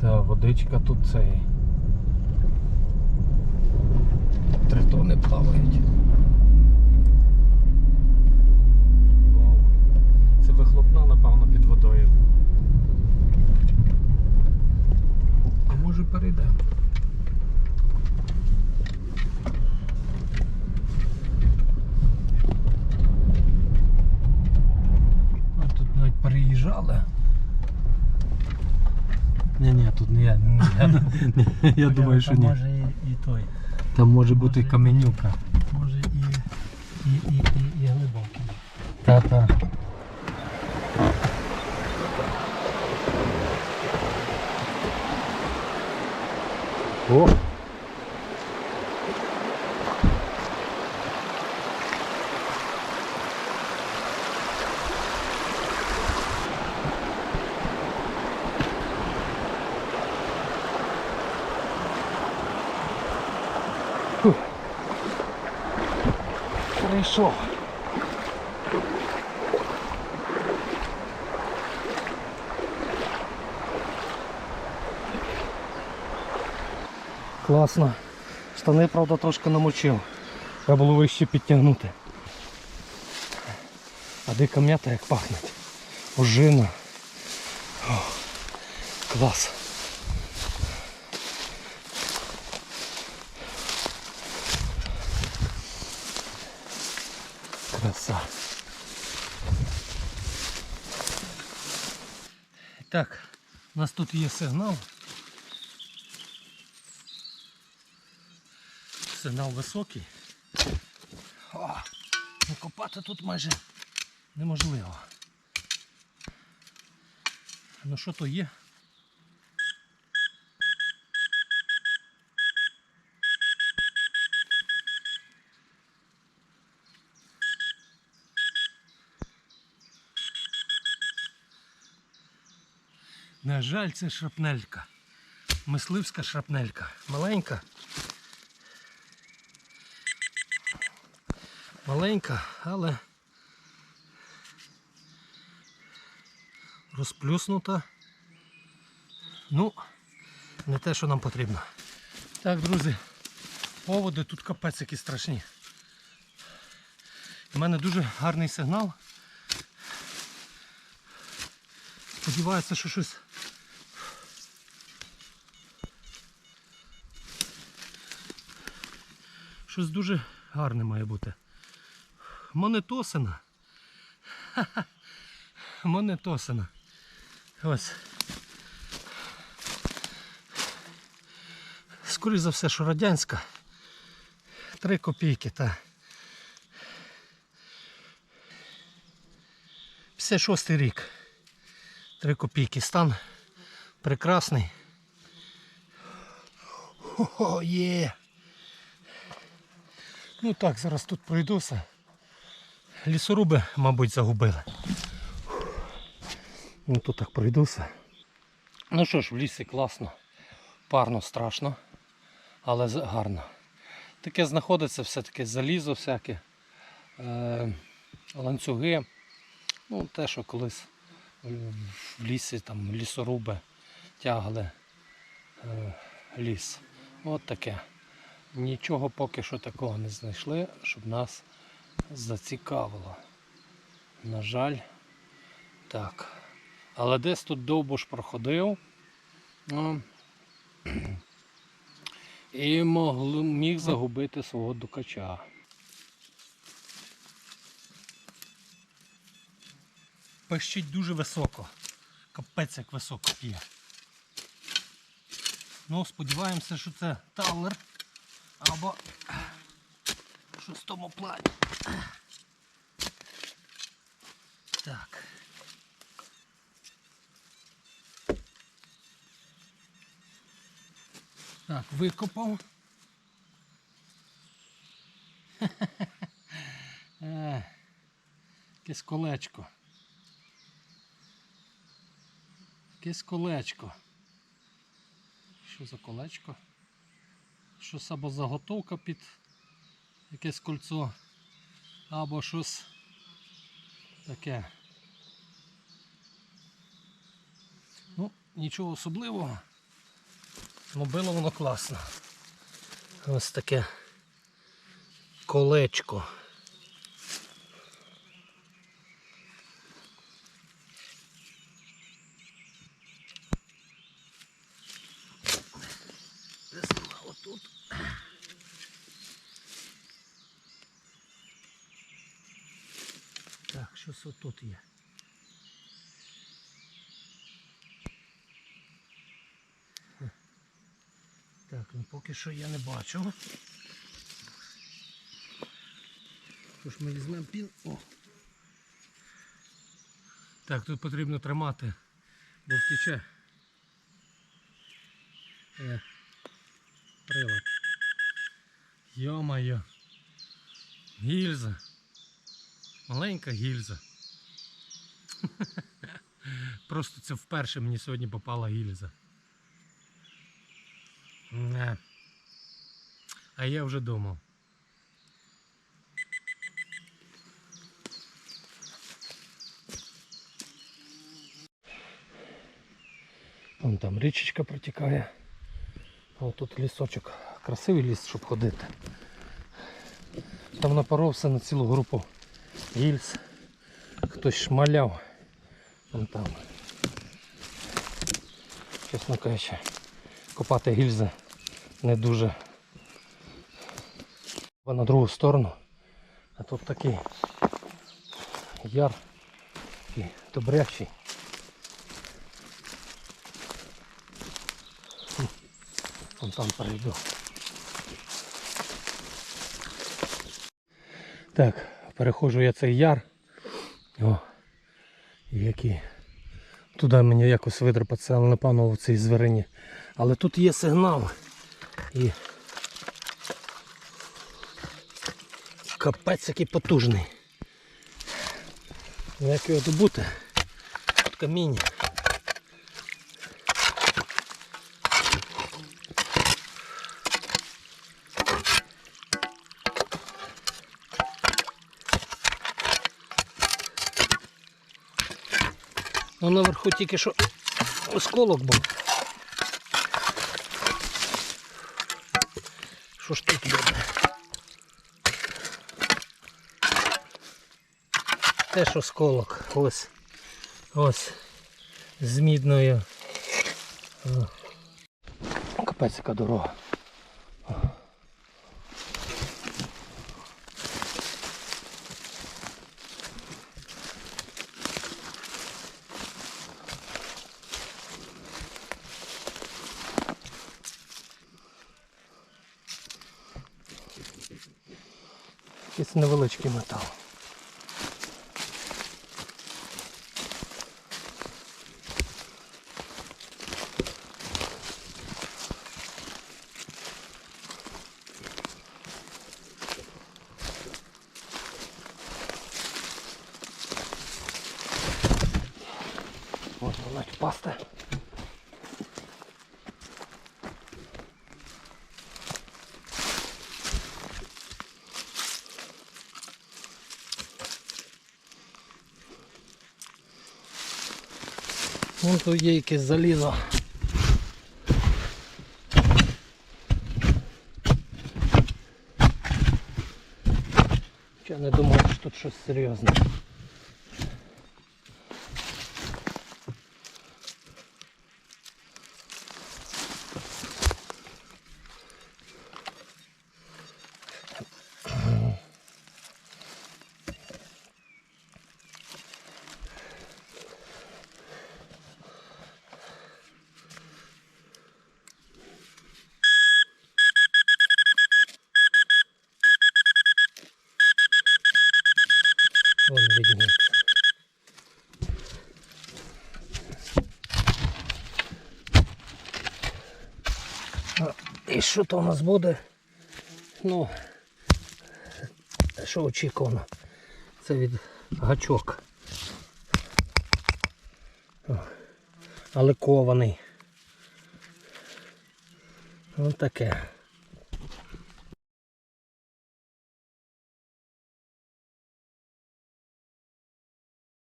Та водичка тут цей. Тритони плавають. Це вихлопна, напевно, під водою. А може перейдемо? А тут навіть переїжджали. Ні, ні, тут не я. Не, я, думаю, що ні. Може і, той. Там може бути каменюка. Може і, і, і, і, і глибокий. Та-та. О! Фух. Прийшов. Класно. Штани, правда, трошки намочив. Треба було вище підтягнути. А дика м'ята як пахне. Ожина. Клас. Краса. Так, у нас тут є сигнал. Сигнал високий. О, ну копати тут майже неможливо. Ну що то є? На жаль, це шрапнелька. Мисливська шрапнелька. Маленька. Маленька, але розплюснута. Ну, не те, що нам потрібно. Так, друзі, поводи тут капець які страшні. У мене дуже гарний сигнал. Сподіваюся, що щось. Щось дуже гарне має бути. Монетосина. Ха-ха. Монетосина. Ось. Скоріше за все, що радянська. Три копійки, та. 56 рік. Три копійки. Стан прекрасний. О, є. Ну так, зараз тут пройдуся. Лісоруби, мабуть, загубили. Ну тут так пройдуся. Ну що ж, в лісі класно. Парно страшно, але гарно. Таке знаходиться все-таки залізо всяке, е, ланцюги. Ну, те, що колись в лісі там лісоруби тягли е, ліс. От таке. Нічого поки що такого не знайшли, щоб нас зацікавило. На жаль, так. Але десь тут довбуш проходив. Ну, і могли, міг загубити свого дукача. Пищить дуже високо. Капець як високо п'є. Ну, сподіваємося, що це талер або в тому плані. Так. Так, викопав. Е, Якесь колечко. Якесь колечко. Що за колечко? Щось або заготовка під якесь кольцо, або щось таке. Ну, нічого особливого. але було воно класно. Ось таке колечко. Щось отут є. Так, ну поки що я не бачу. Тож ми візьмемо пін. О. Так, тут потрібно тримати, бо втече. Е, прилад. Йо-моє. Гільза. Маленька гільза. Просто це вперше мені сьогодні попала гільза. А я вже думав. Вон там річечка протікає. А тут лісочок. Красивий ліс, щоб ходити. Там напоровся на цілу групу гільз. Хтось шмаляв. Вон там. Чесно кажучи, копати гільзи не дуже. На другу сторону. А тут такий яр такий добрячий. Вон там перейду. Так, переходжу я цей яр. О, який. Туди мені якось видрапатися, але напевно в цій звірині. Але тут є сигнал. І капець який потужний. Ну, Як його добути? Тут каміння. Ну наверху тільки що осколок був. Що ж тут буде? Теж осколок. Ось. Ось. З мідною. Капець яка дорога. Якийсь невеличкий метал. Можна навіть впасти. Вон тут є якесь. Я не думав, що тут щось серйозне. Вон І що то у нас буде? Ну, що очікувано? Це від гачок. Але кований. Ось таке.